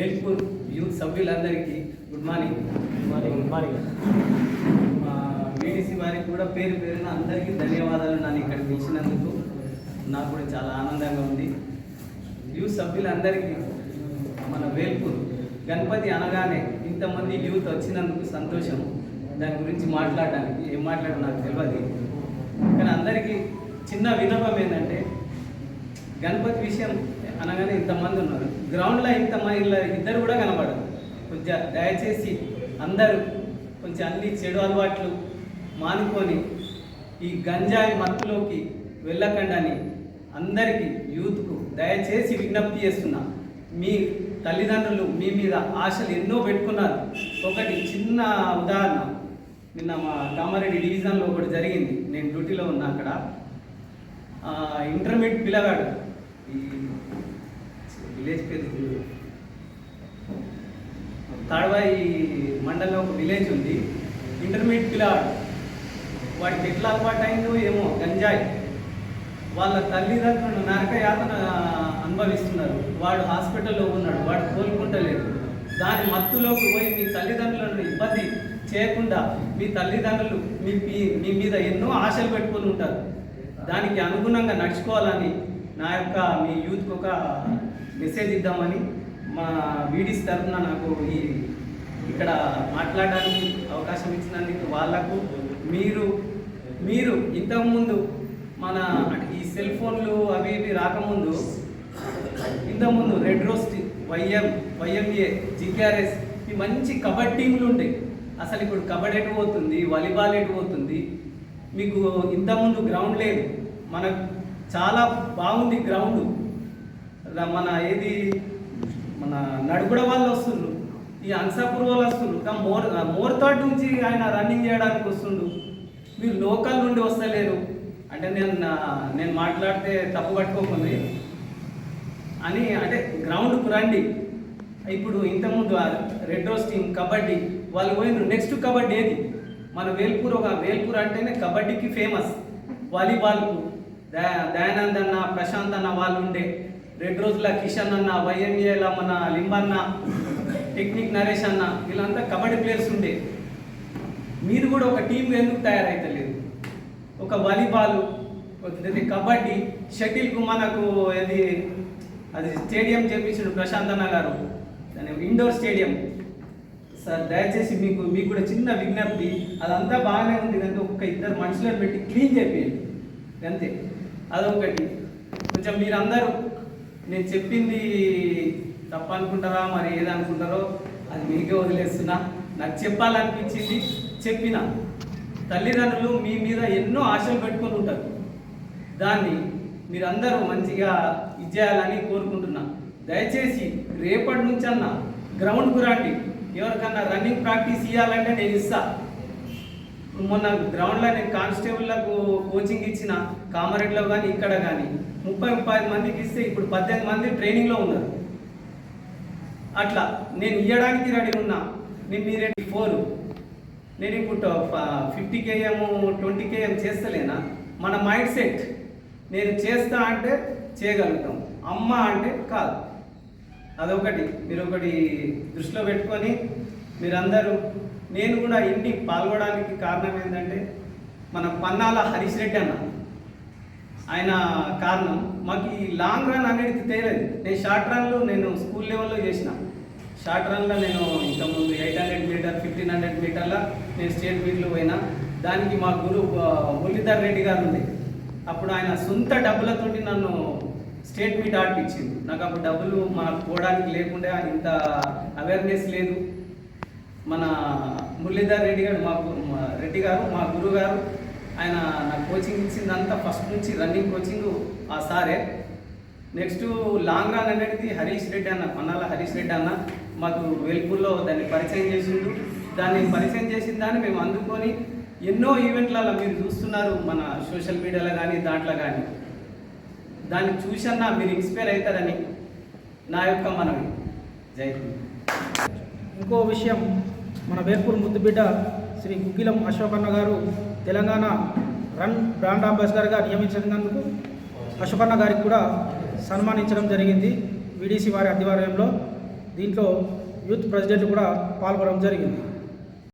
Velpur youth సభ్యులందరికీ good morning. Good morning మా VDC వారికి కూడా పేరు పేరున అందరికీ ధన్యవాదాలు నన్ను ఇక్కడ పిలిచినందుకు. నాకు కూడా చాలా ఆనందంగా ఉంది. యూత్ సభ్యులందరికీ మన వేల్పూర్ గణపతి అనగానే ఇంతమంది యూత్ వచ్చినందుకు సంతోషం. దాని గురించి మాట్లాడడానికి ఏం మాట్లాడో నాకు తెలియదు కానీ అందరికీ చిన్న వినపం ఏంటంటే గణపతి విషయం అనగానే ఇంతమంది ఉన్నారు. గ్రౌండ్లో ఇంతమంది ఇలా ఇద్దరు కూడా కనబడదు కొంచెం దయచేసి అందరూ కొంచెం అన్ని చెడు అలవాట్లు మానుకొని ఈ గంజాయి మత్తులోకి వెళ్ళకండి అని అందరికీ యూత్కు దయచేసి విజ్ఞప్తి చేస్తున్నా. మీ తల్లిదండ్రులు మీ మీద ఆశలు ఎన్నో పెట్టుకున్నారు. ఒకటి చిన్న ఉదాహరణ. నిన్న మా కామారెడ్డి డివిజన్లో ఒకటి జరిగింది. నేను డ్యూటీలో ఉన్నా అక్కడ. ఇంటర్మీడియట్ పిల్లగాడు. ఈ విలేజ్ పేరు. తాడవాయి మండలంలో ఒక విలేజ్ ఉంది. ఇంటర్మీడియట్ పిల్లగాడు వాడికి ఎట్లా అలవాటు అయిందో ఏమో గంజాయి. వాళ్ళ తల్లిదండ్రులు నరక యాతన అనుభవిస్తున్నారు. వాడు హాస్పిటల్లో ఉన్నాడు. వాడు కోలుకుంటలేదు. దాని మత్తులోకి పోయి మీ తల్లిదండ్రులను ఇబ్బంది చేయకుండా మీ తల్లిదండ్రులు మీ మీ- మీ మీద ఎన్నో ఆశలు పెట్టుకొని ఉంటారు. దానికి అనుగుణంగా నడుచుకోవాలని నా యొక్క మీ యూత్కి ఒక మెసేజ్ ఇద్దామని మా వీడిస్ తరఫున నాకు ఈ ఇక్కడ మాట్లాడడానికి అవకాశం ఇచ్చినందుకు వాళ్ళకు మీరు మీరు ఇంతకుముందు మన ఈ సెల్ ఫోన్లు అవి ఇవి రాకముందు ఇంతకుముందు red roast YM YMA GKRS ఈ మంచి కబడ్డీ టీంలు ఉండే. అసలు ఇప్పుడు కబడ్డీ ఎటు పోతుంది వాలీబాల్ ఎటు పోతుంది మీకు ఇంతకుముందు గ్రౌండ్ లేదు. మనకు చాలా బాగుంది గ్రౌండ్ మన ఏది మన నడుగుడ వాళ్ళు వస్తుండ్రు. ఈ అన్సాపూర్ వాళ్ళు వస్తుండ్రు. మోర్ మోర్తాడ్ నుంచి ఆయన రన్నింగ్ చేయడానికి వస్తుండు మీరు లోకల్ నుండి వస్తలేరు. అంటే నేను నేను మాట్లాడితే తప్పు పట్టుకోకుంది అని అంటే గ్రౌండ్కు రండి. ఇప్పుడు ఇంతకుముందు రెడ్ రోస్ టీం కబడ్డీ వాళ్ళు పోయినారు. నెక్స్ట్ కబడ్డీ ఏది? మన వేల్పూర్ ఒక వేల్పూర్ అంటేనే కబడ్డీకి ఫేమస్ వాలీబాల్కు. దయానంద్ అన్న ప్రశాంత్ అన్న వాళ్ళు ఉండే రెండు రోజుల కిషన్ అన్న వైఎంఏల మన లింబన్న టెక్నిక్ నరేష్ అన్న వీళ్ళంతా కబడ్డీ ప్లేయర్స్ ఉండే. మీరు కూడా ఒక టీం ఎందుకు తయారైతలేదు? ఒక వాలీబాల్ ఇది కబడ్డీ షటిల్కు మనకు ఇది అది స్టేడియం చేపించాడు ప్రశాంత్ అన్న గారు. దాని ఇండోర్ స్టేడియం. సార్ దయచేసి మీకు మీకు కూడా చిన్న విజ్ఞప్తి. అదంతా బాగానే ఉంది కానీ ఒక ఇద్దరు మనుషులను పెట్టి క్లీన్ చేయండి అంతే. అదొకటి. కొంచెం మీరందరూ నేను చెప్పింది తప్పనుకుంటారా మరి ఏదనుకుంటారో అది మీకే వదిలేస్తున్నా. నాకు చెప్పాలనిపించింది చెప్పిన. తల్లిదండ్రులు మీ మీద ఎన్నో ఆశలు పెట్టుకొని ఉంటారు. దాన్ని మీరందరూ మంచిగా ఇచ్చేయాలని కోరుకుంటున్నా. దయచేసి రేపటి నుంచి అన్న గ్రౌండ్కు రండి. ఎవరికన్నా రన్నింగ్ ప్రాక్టీస్ ఇవ్వాలంటే నేను ఇస్తాను మొన్న గ్రౌండ్లో నేను కానిస్టేబుల్లకు కోచింగ్ ఇచ్చిన కామారెడ్డిలో కానీ ఇక్కడ కానీ ముప్పై ముప్పై ఐదు మందికి ఇస్తే ఇప్పుడు పద్దెనిమిది మంది ట్రైనింగ్లో ఉన్నారు. అట్లా నేను ఇవ్వడానికి రెడీ ఉన్నా. నేను మీరే ఫోర్. నేను ఇప్పుడు ఫిఫ్టీ కేఎం ట్వంటీ కేఎం చేస్తలేనా? మన మైండ్ సెట్. నేను చేస్తా అంటే చేయగలుగుతాం. అమ్మ అంటే కాదు. అదొకటి. మీరు ఒకటి దృష్టిలో పెట్టుకొని మీరందరూ నేను కూడా ఇంటి పాల్గొనడానికి కారణం ఏంటంటే మన పన్నాల హరీష్ రెడ్డి అన్న. ఆయన కారణం. మాకు ఈ లాంగ్ రన్ అనేది తెలియదు నేను షార్ట్ రన్లో నేను స్కూల్ లెవెల్లో చేసిన. షార్ట్ రన్లో నేను ఇంతకుముందు eight hundred metre fifteen hundred మీటర్ల నేను స్టేట్ మీట్లో పోయినా. దానికి మా గురువు మురళీధర్ రెడ్డి గారు ఉంది అప్పుడు ఆయన సొంత డబ్బులతోటి నన్ను స్టేట్ మీట్ ఆడిపించింది నాకు అప్పుడు డబ్బులు మనకు పోవడానికి లేకుండా ఇంత అవేర్నెస్ లేదు. మన మురళీధర్ రెడ్డి గారు మా మా రెడ్డి గారు మా గురువు గారు ఆయన నాకు కోచింగ్ ఇచ్చిందంతా ఫస్ట్ నుంచి రన్నింగ్ కోచింగ్ ఆ సారే. నెక్స్ట్ లాంగ్ రన్ అనేది హరీష్ రెడ్డి అన్న పన్నాల హరీష్ రెడ్డి అన్న మాకు వెల్పూర్లో దాన్ని పరిచయం చేసిండు. దాన్ని పరిచయం చేసిన దాన్ని మేము అందుకొని ఎన్నో ఈవెంట్లలో మీరు చూస్తున్నారు మన సోషల్ మీడియాలో కానీ దాంట్లో కానీ దాన్ని చూసన్నా మీరు ఇన్స్పైర్ అవుతారని నా యొక్క మనవి. జై ఇంకో విషయం మన వేర్పూర్ ముద్దుబిడ్డ శ్రీ గుగ్గిలం అశోకన్న గారు తెలంగాణ రన్ బ్రాండ్ అంబాసిడర్గా నియమించినందుకు అశోకన్న గారికి కూడా సన్మానించడం జరిగింది. విడిసి వారి ఆధ్వర్యంలో దీంట్లో యూత్ ప్రెసిడెంట్ కూడా పాల్గొనడం జరిగింది.